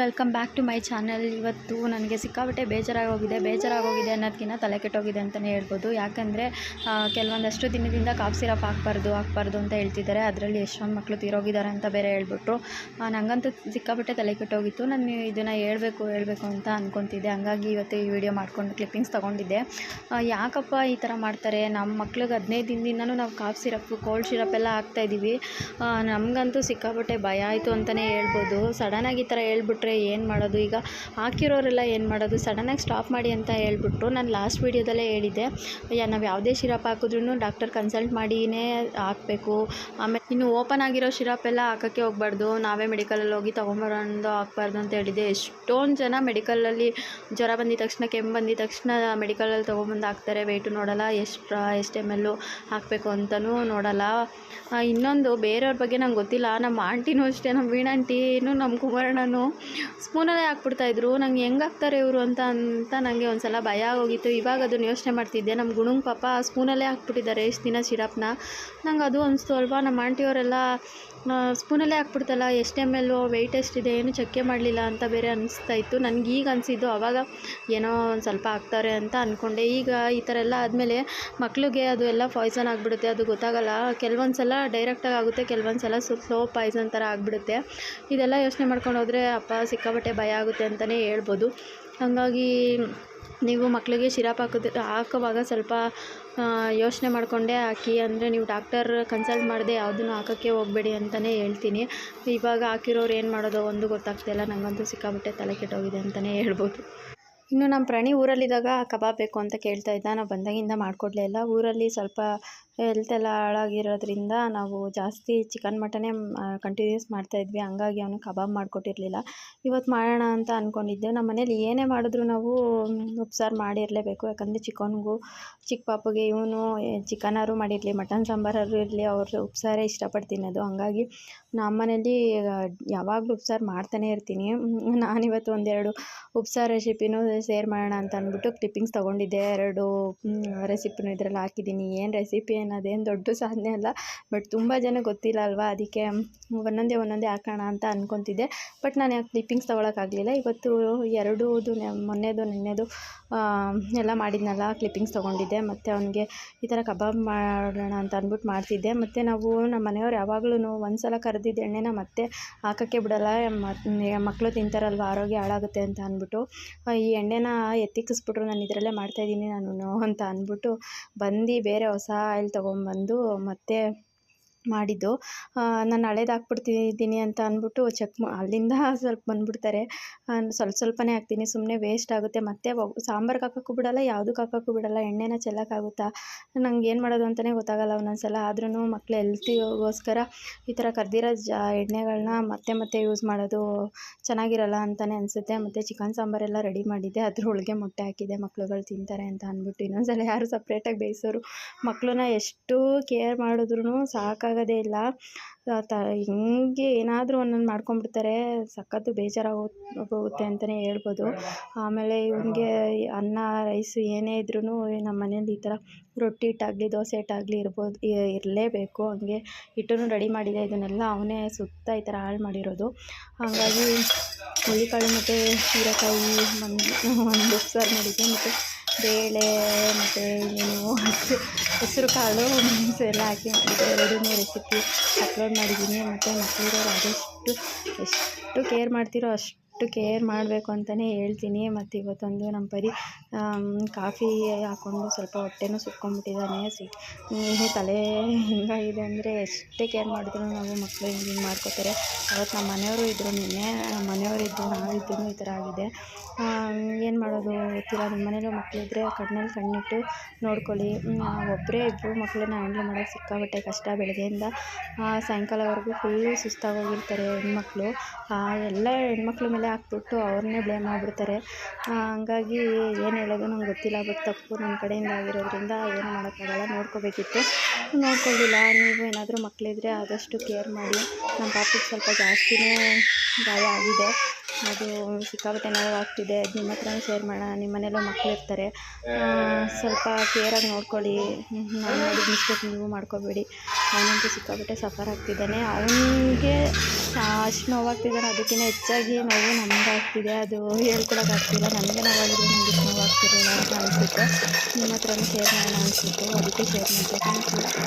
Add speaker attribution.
Speaker 1: Welcome back to my channel. ಇವತ್ತು ನನಗೆ ಸಿಕ್ಕಾಪಟ್ಟೆ ಬೇಜಾರಾಗೋಗಿದೆ. ಬೇಜಾರಾಗೋಗಿದೆ ಅನ್ನೋದಕ್ಕಿಂತ ತಲೆ ಕೆಟ್ಟೋಗಿದೆ ಅಂತಲೇ ಹೇಳ್ಬೋದು. ಯಾಕಂದರೆ ಕೆಲವೊಂದಷ್ಟು ದಿನದಿಂದ ಕಾಫ್ ಸಿರಪ್ ಹಾಕ್ಬಾರ್ದು ಹಾಕ್ಬಾರ್ದು ಅಂತ ಹೇಳ್ತಿದ್ದಾರೆ. ಅದರಲ್ಲಿ ಎಷ್ಟೊಂದು ಮಕ್ಕಳು ತೀರೋಗಿದ್ದಾರೆ ಅಂತ ಬೇರೆ ಹೇಳ್ಬಿಟ್ರು. ನನಗಂತೂ ಸಿಕ್ಕಾಪಟ್ಟೆ ತಲೆ ಕೆಟ್ಟೋಗಿತ್ತು. ನಾನು ಇದನ್ನು ಹೇಳಬೇಕು ಹೇಳಬೇಕು ಅಂತ ಅಂದ್ಕೊತಿದ್ದೆ ಹಂಗಾಗಿ ಇವತ್ತು ಈ ವಿಡಿಯೋ ಮಾಡ್ಕೊಂಡು ಕ್ಲಿಪ್ಪಿಂಗ್ಸ್ ತೊಗೊಂಡಿದ್ದೆ. ಯಾಕಪ್ಪ ಈ ಥರ ಮಾಡ್ತಾರೆ? ನಮ್ಮ ಮಕ್ಳಿಗೆ ಹದಿನೈದು ದಿನದಿಂದ ನಾವು ಕಾಫ್ ಸಿರಪ್, ಕೋಲ್ಡ್ ಸಿರಪ್ ಎಲ್ಲ ಹಾಕ್ತಾಯಿದ್ದೀವಿ ನಮಗಂತೂ ಸಿಕ್ಕಾಪಟ್ಟೆ ಭಯ ಆಯಿತು ಅಂತಲೇ ಹೇಳ್ಬೋದು. ಸಡನ್ನಾಗಿ ಈ ಥರ ಹೇಳ್ಬಿಟ್ರೆ ಏನು ಮಾಡೋದು? ಈಗ ಹಾಕಿರೋರೆಲ್ಲ ಏನು ಮಾಡೋದು? ಸಡನ್ನಾಗಿ ಸ್ಟಾಪ್ ಮಾಡಿ ಅಂತ ಹೇಳ್ಬಿಟ್ಟು ನಾನು ಲಾಸ್ಟ್ ವೀಡಿಯೋದಲ್ಲೇ ಹೇಳಿದ್ದೆ. ನಾವು ಯಾವುದೇ ಶಿರಪ್ ಹಾಕಿದ್ರೂ ಡಾಕ್ಟರ್ ಕನ್ಸಲ್ಟ್ ಮಾಡಿಯೇ ಹಾಕಬೇಕು. ಆಮೇಲೆ ಇನ್ನು ಓಪನ್ ಆಗಿರೋ ಶಿರಪ್ ಎಲ್ಲ ಹಾಕೋಕ್ಕೆ ಹೋಗ್ಬಾರ್ದು. ನಾವೇ ಮೆಡಿಕಲಲ್ಲಿ ಹೋಗಿ ತೊಗೊಂಬರೋದು ಹಾಕ್ಬಾರ್ದು ಅಂತ ಹೇಳಿದೆ ಎಷ್ಟೊಂದು ಜನ ಮೆಡಿಕಲಲ್ಲಿ ಜ್ವರ ಬಂದಿದ ತಕ್ಷಣ, ಕೆಮ್ಮು ಬಂದಿದ ತಕ್ಷಣ ಮೆಡಿಕಲಲ್ಲಿ ತೊಗೊಂಬಂದು ಹಾಕ್ತಾರೆ. ವೆಯ್ಟು ನೋಡೋಲ್ಲ, ಎಷ್ಟು ಎಷ್ಟು ಎಂ ಎಲ್ಲು ಹಾಕಬೇಕು ಅಂತಲೂ ನೋಡೋಲ್ಲ. ಇನ್ನೊಂದು ಬೇರೆಯವ್ರ ಬಗ್ಗೆ ನಂಗೆ ಗೊತ್ತಿಲ್ಲ. ನಮ್ಮ ಆಂಟಿನೂ ಅಷ್ಟೇ ನಮ್ಮ ವೀಣಾಂಟಿನೂ ನಮ್ಮ ಕುಮಾರಣ್ಣನೂ. ಸ್ಪೂನಲ್ಲೇ ಹಾಕ್ಬಿಡ್ತಾಯಿದ್ರು ನಂಗೆ ಹೆಂಗೆ ಹಾಕ್ತಾರೆ ಇವರು ಅಂತ ಅಂತ ನನಗೆ ಒಂದು ಸಲ ಭಯ ಆಗೋಗಿತ್ತು. ಇವಾಗ ಅದನ್ನು ಯೋಚನೆ ಮಾಡ್ತಿದ್ದೆ. ನಮ್ಮ ಗುಣಂಗೆ ಪಾಪ ಸ್ಪೂನಲ್ಲೇ ಹಾಕ್ಬಿಟ್ಟಿದ್ದಾರೆ. ಎಷ್ಟು ದಿನ ಸಿರಪ್ನ ನಂಗೆ ಅದು ಅನಿಸ್ತು ಅಲ್ವಾ? ನಮ್ಮ ಆಂಟಿಯವರೆಲ್ಲ ಸ್ಪೂನಲ್ಲೇ ಹಾಕ್ಬಿಡ್ತಲ್ಲ, ಎಷ್ಟು ಎಂ ಎಲ್ಲು ವೆಯ್ಟ್ ಎಷ್ಟಿದೆ, ಏನು ಚೆಕ್ಕೆ ಮಾಡಲಿಲ್ಲ ಅಂತ ಬೇರೆ ಅನಿಸ್ತಾ ಇತ್ತು. ನನಗೆ ಈಗ ಅನಿಸಿದ್ದು ಆವಾಗ ಏನೋ ಒಂದು ಸ್ವಲ್ಪ ಹಾಕ್ತಾರೆ ಅಂತ ಅಂದ್ಕೊಂಡೆ ಈಗ ಈ ಥರ ಎಲ್ಲ ಆದಮೇಲೆ ಮಕ್ಳಿಗೆ ಅದು ಎಲ್ಲ ಪಾಯ್ಸನ್ ಆಗಿಬಿಡುತ್ತೆ, ಅದು ಗೊತ್ತಾಗಲ್ಲ. ಕೆಲವೊಂದು ಸಲ ಡೈರೆಕ್ಟಾಗಿ ಆಗುತ್ತೆ ಕೆಲವೊಂದು ಸಲ ಸ್ಲೋ ಪಾಯ್ಸನ್ ಥರ ಆಗಿಬಿಡುತ್ತೆ. ಇದೆಲ್ಲ ಯೋಚನೆ ಮಾಡ್ಕೊಂಡು ಹೋದರೆ ಅಪ್ಪ ಸಿಕ್ಕಾಪಟ್ಟೆ ಭಯ ಆಗುತ್ತೆ ಅಂತಲೇ ಹೇಳ್ಬೋದು. ಹಾಗಾಗಿ ನೀವು ಮಕ್ಕಳಿಗೆ ಶಿರಪ್ ಹಾಕೋದು ಹಾಕೋವಾಗ ಸ್ವಲ್ಪ ಯೋಚನೆ ಮಾಡಿಕೊಂಡೇ ಹಾಕಿ, ಅಂದರೆ ನೀವು ಡಾಕ್ಟರ್ ಕನ್ಸಲ್ಟ್ ಮಾಡದೆ ಯಾವುದನ್ನು ಹಾಕೋಕ್ಕೆ ಹೋಗಬೇಡಿ ಅಂತಲೇ ಹೇಳ್ತೀನಿ. ಇವಾಗ ಹಾಕಿರೋರು ಏನು ಮಾಡೋದು? ಒಂದು ಗೊತ್ತಾಗ್ತಿಲ್ಲ ನನಗಂತೂ ಸಿಕ್ಕಾಬಿಟ್ಟೆ ತಲೆ ಕೆಟ್ಟೋಗಿದೆ ಅಂತಲೇ ಹೇಳ್ಬೋದು. ಇನ್ನು ನಮ್ಮ ಪ್ರಾಣಿ ಊರಲ್ಲಿದ್ದಾಗ ಕಬಾಬ್ ಬೇಕು ಅಂತ ಕೇಳ್ತಾ ಇದ್ದ. ನಾವು ಬಂದಾಗಿಂದ ಮಾಡಿಕೊಡ್ಲೇ ಇಲ್ಲ. ಊರಲ್ಲಿ ಸ್ವಲ್ಪ ಹೆಲ್ತ್ ಎಲ್ಲ ಹಾಳಾಗಿರೋದ್ರಿಂದ ನಾವು ಜಾಸ್ತಿ ಚಿಕನ್ ಮಟನೇ ಕಂಟಿನ್ಯೂಸ್ ಮಾಡ್ತಾಯಿದ್ವಿ ಹಂಗಾಗಿ ಅವನು ಕಬಾಬ್ ಮಾಡಿಕೊಟ್ಟಿರಲಿಲ್ಲ. ಇವತ್ತು ಮಾಡೋಣ ಅಂತ ಅಂದ್ಕೊಂಡಿದ್ದೆ ನಮ್ಮ ಮನೇಲಿ ಏನೇ ಮಾಡಿದ್ರು ನಾವು ಉಪ್ಸಾರು ಮಾಡಿರಲೇಬೇಕು. ಯಾಕಂದರೆ ಚಿಕನ್ಗೂ ಚಿಕ್ಕ ಪಾಪುಗೆ ಇವನು ಚಿಕನಾರು ಮಾಡಿರಲಿ ಮಟನ್ ಸಾಂಬಾರು ಇರಲಿ, ಅವರು ಉಪ್ಸಾರೇ ಇಷ್ಟಪಟ್ಟು ತಿನ್ನೋದು ಹಂಗಾಗಿ ನಮ್ಮ ಮನೇಲಿ ಯಾವಾಗಲೂ ಉಪ್ಸಾರು ಮಾಡ್ತಾನೆ ಇರ್ತೀನಿ. ನಾನಿವತ್ತು ಒಂದೆರಡು ಉಪ್ಸಾರು ರೆಸಿಪಿನೂ ಶೇರ್ ಮಾಡೋಣ ಅಂತ ಅಂದ್ಬಿಟ್ಟು ಕ್ಲಿಪ್ಪಿಂಗ್ಸ್ ತೊಗೊಂಡಿದ್ದೆ. ಎರಡು ರೆಸಿಪಿನೂ ಇದರಲ್ಲಿ ಹಾಕಿದ್ದೀನಿ. ಏನು ರೆಸಿಪಿ ಅನ್ನೋದೇನು ದೊಡ್ಡ ಸಾಧನೆ ಅಲ್ಲ. ಬಟ್ ತುಂಬ ಜನ ಗೊತ್ತಿಲ್ಲ ಅಲ್ವಾ? ಅದಕ್ಕೆ ಒಂದೊಂದೇ ಒಂದೊಂದೇ ಹಾಕೋಣ ಅಂತ ಅಂದ್ಕೊತಿದ್ದೆ ಬಟ್ ನಾನು ಯಾಕೆ ಕ್ಲಿಪ್ಪಿಂಗ್ಸ್ ತೊಗೊಳಕ್ಕಾಗಲಿಲ್ಲ. ಇವತ್ತು ಎರಡೂದು ಮೊನ್ನೆದು, ನಿನ್ನೆದು ಎಲ್ಲ ಮಾಡಿದ್ನಲ್ಲ ಕ್ಲಿಪ್ಪಿಂಗ್ಸ್ ತೊಗೊಂಡಿದ್ದೆ. ಮತ್ತು ಅವನಿಗೆ ಈ ಥರ ಕಬಾಬ್ ಮಾಡೋಣ ಅಂತ ಅಂದ್ಬಿಟ್ಟು ಮಾಡ್ತಿದ್ದೆ. ಮತ್ತು ನಾವು ನಮ್ಮ ಮನೆಯವ್ರು ಯಾವಾಗಲೂ ಒಂದು ಸಲ ಕರೆದಿದ್ದ ಎಣ್ಣೆನ ಮತ್ತೆ ಹಾಕೋಕ್ಕೆ ಬಿಡಲ್ಲ. ಮಕ್ಕಳು ತಿಂತಾರಲ್ವ? ಆರೋಗ್ಯ ಹಾಳಾಗುತ್ತೆ ಅಂತ ಅಂದ್ಬಿಟ್ಟು ಈ ಎಣ್ಣೆನ ಎತ್ತಿಕ್ಕಿಸ್ಬಿಟ್ರು. ನಾನು ಇದರಲ್ಲೇ ಮಾಡ್ತಾಯಿದ್ದೀನಿ ನಾನು ಅಂತ ಅಂದ್ಬಿಟ್ಟು ಬಂದು ಬೇರೆ ಹೊಸ ಆಯಿಲ್ ತೊಗೊಂಬಂದು ಮತ್ತೆ ಮಾಡಿದ್ದು. ನಾನು ಹಳೇದು ಹಾಕ್ಬಿಡ್ತಿದ್ದೀನಿ ಅಂತ ಅಂದ್ಬಿಟ್ಟು ಚೆಕ್ ಅಲ್ಲಿಂದ ಸ್ವಲ್ಪ ಬಂದುಬಿಡ್ತಾರೆ. ಸ್ವಲ್ಪ ಸ್ವಲ್ಪನೇ ಹಾಕ್ತೀನಿ ಸುಮ್ಮನೆ ವೇಸ್ಟ್ ಆಗುತ್ತೆ. ಮತ್ತೆ ಸಾಂಬಾರ್ಗೆ ಹಾಕೋಕ್ಕೂ ಬಿಡಲ್ಲ ಯಾವುದಕ್ಕೆ ಹಾಕೋಕ್ಕೂ ಬಿಡಲ್ಲ, ಎಣ್ಣೆನ ಚೆಲ್ಲಕ್ಕಾಗುತ್ತಾ ನಂಗೆ ಏನು ಮಾಡೋದು ಅಂತಲೇ ಗೊತ್ತಾಗಲ್ಲ ಒಂದೊಂದ್ಸಲ. ಆದ್ರೂ ಮಕ್ಳು ಹೆಲ್ತಿಗೋಸ್ಕರ ಈ ಥರ ಕರ್ದಿರೋ ಜಾ ಎಣ್ಣೆಗಳನ್ನ ಮತ್ತೆ ಮತ್ತೆ ಯೂಸ್ ಮಾಡೋದು ಚೆನ್ನಾಗಿರಲ್ಲ ಅಂತಲೇ ಅನಿಸುತ್ತೆ. ಮತ್ತು ಚಿಕನ್ ಸಾಂಬಾರೆಲ್ಲ ರೆಡಿ ಮಾಡಿದ್ದೆ. ಅದ್ರೊಳಗೆ ಮೊಟ್ಟೆ ಹಾಕಿದೆ ಮಕ್ಳುಗಳು ತಿಂತಾರೆ ಅಂತ ಅಂದ್ಬಿಟ್ಟು. ಇನ್ನೊಂದ್ಸಲ ಯಾರು ಸಪ್ರೇಟಾಗಿ ಬೇಯಿಸೋರು. ಮಕ್ಕಳನ್ನ ಎಷ್ಟು ಕೇರ್ ಮಾಡಿದ್ರೂ ಸಾಕಾಗೋದೇ ಇಲ್ಲ. ತ ಹಿಂಗೆ ಏನಾದರೂ ಒಂದೊಂದು ಮಾಡ್ಕೊಂಡ್ಬಿಡ್ತಾರೆ. ಸಖತ್ತು ಬೇಜಾರಾಗೋ ಹೋಗುತ್ತೆ ಅಂತಲೇ ಹೇಳ್ಬೋದು. ಆಮೇಲೆ ಇವನಿಗೆ ಅನ್ನ, ರೈಸು ಏನೇ ಇದ್ರೂ ನಮ್ಮ ಮನೇಲಿ ಈ ಥರ ರೊಟ್ಟಿ ಹಿಟ್ಟಾಗಲಿ ದೋಸೆ ಹಿಟ್ಟಾಗಲಿ ಇರ್ಬೋದು ಇರಲೇಬೇಕು. ಹಂಗೆ ಹಿಟ್ಟನ್ನು ರೆಡಿ ಮಾಡಿದೆ ಇದನ್ನೆಲ್ಲ ಅವನೇ ಸುತ್ತ ಈ ಥರ ಹಾಳು ಮಾಡಿರೋದು. ಹಾಗಾಗಿ ಹುಳಿಕಾಳು ಮತ್ತು ಹೀರೆಕಾಯಿ ಒಂದು ಒಂದು ಉಪ್ಸಾರು ಮಾಡಿದ್ದೆ. ಮತ್ತು ಬೇಳೆ ಮತ್ತು ಏನು ಹೆಸರು ಕಾಳು ಮೆಣಸು ಎಲ್ಲ ಹಾಕಿ ಮಾಡಿದ್ದೆ ರೆಸಿಪಿ ಅಪ್ಲೋಡ್ ಮಾಡಿದ್ದೀನಿ. ಮತ್ತು ಮಕ್ಕಳಿರೋರು ಆದಷ್ಟು ಎಷ್ಟು ಕೇರ್ ಮಾಡ್ತೀರೋ ಅಷ್ಟು ಕೇರ್ ಮಾಡಬೇಕು ಅಂತಲೇ ಹೇಳ್ತೀನಿ. ಮತ್ತು ಇವತ್ತೊಂದು ನಮ್ಮ ಪರಿ ಕಾಫಿ ಹಾಕ್ಕೊಂಡು ಸ್ವಲ್ಪ ಹೊಟ್ಟೆನೂ ಸುಟ್ಕೊಂಡ್ಬಿಟ್ಟಿದ್ದಾನೆ ಸಿ ತಲೆ ಹಿಂಗಾಗಿದೆ ಅಂದರೆ ಎಷ್ಟೇ ಕೇರ್ ಮಾಡಿದ್ರು ನಾವು ಮಕ್ಕಳು ಹಿಂಗೆ ಹಿಂಗೆ ಮಾಡ್ಕೋತಾರೆ. ಅವತ್ತು ನಮ್ಮ ಮನೆಯವರು ಇದ್ದರು ನಿನ್ನೆ, ನಮ್ಮ ನಾವು ನಾವಿದ್ದು ಈ ಥರ ಆಗಿದೆ. ಏನು ಮಾಡೋದು ಗೊತ್ತಿಲ್ಲ. ನಿಮ್ಮ ಮನೇಲೂ ಮಕ್ಕಳಿದ್ರೆ ಕಣ್ಣಲ್ಲಿ ಕಣ್ಣಿಟ್ಟು ನೋಡ್ಕೊಳ್ಳಿ. ಒಬ್ಬರೇ ಇಬ್ಬರು ಮಕ್ಕಳನ್ನ ಹ್ಯಾಂಡ್ಲ್ ಮಾಡೋಕೆ ಸಿಕ್ಕಾಪಟ್ಟೆ ಕಷ್ಟ ಬೆಳಗ್ಗೆಯಿಂದ. ಸಾಯಂಕಾಲವರೆಗೂ ಫುಲ್ಲು ಸುಸ್ತಾಗೋಗಿರ್ತಾರೆ ಹೆಣ್ಮಕ್ಳು. ಎಲ್ಲ ಹೆಣ್ಮಕ್ಳ ಮೇಲೆ ಹಾಕ್ಬಿಟ್ಟು ಅವ್ರನ್ನೇ ಬ್ಲೇಮ್ ಮಾಡಿಬಿಡ್ತಾರೆ ಹಂಗಾಗಿ ಏನು ಹೇಳೋದು ನಂಗೆ ಗೊತ್ತಿಲ್ಲ ಬಟ್ ತಪ್ಪು ನನ್ನ ಕಡೆಯಿಂದ ಆಗಿರೋದ್ರಿಂದ ಏನು ಮಾಡೋಕ್ಕಾಗಲ್ಲ ನೋಡ್ಕೋಬೇಕಿತ್ತು. ನೋಡ್ಕೊಂಡಿಲ್ಲ, ನೀವು ಏನಾದರೂ ಮಕ್ಕಳಿದ್ರೆ ಆದಷ್ಟು ಕೇರ್ ಮಾಡಿ. ನಮ್ಮ ಪಾಪುಗೆ ಸ್ವಲ್ಪ ಜಾಸ್ತಿನೇ ಗಾಯ ಆಗಿದೆ. ಅದು ಸಿಕ್ಕಾಪಟ್ಟೆ ನೋವಾಗ್ತಿದೆ ಅದು ನಿಮ್ಮ ಹತ್ರನೂ ಶೇರ್ ಮಾಡೋಣ, ನಿಮ್ಮ ಮನೆಯಲ್ಲೂ ಮಕ್ಳು ಇರ್ತಾರೆ. ಸ್ವಲ್ಪ ಕೇರಾಗಿ ನೋಡ್ಕೊಳ್ಳಿ. ನಾನು ಮಾಡಿದ ಮಿಸ್ಟೇಕ್ ನೀವು ಮಾಡ್ಕೋಬೇಡಿ. ಅವನಂತೂ ಸಿಕ್ಕಾಪಟ್ಟೆ ಸಫರ್ ಆಗ್ತಿದ್ದಾನೆ. ಅವನಿಗೆ ಅಷ್ಟು ನೋವಾಗ್ತಿದ್ದಾನೆ, ಅದಕ್ಕಿಂತ ಹೆಚ್ಚಾಗಿ ನೋವು ನಮ್ಗೆ ಆಗ್ತಿದೆ ಅದು ಹೇಳ್ಕೊಳಕ್ಕಾಗ್ತಿಲ್ಲ ನನಗೆ ನೋವಾಗಿದ್ರೆ ನನಗೆ ನೋವಾಗ್ತಿರಲಿಲ್ಲ ಅಂತ ಅನಿಸುತ್ತೆ. ನಿಮ್ಮ ಹತ್ರನೂ ಶೇರ್ ಮಾಡೋಣ ಅನಿಸಿತ್ತು. ಅದಕ್ಕೆ ಶೇರ್ ಮಾಡಿದೆ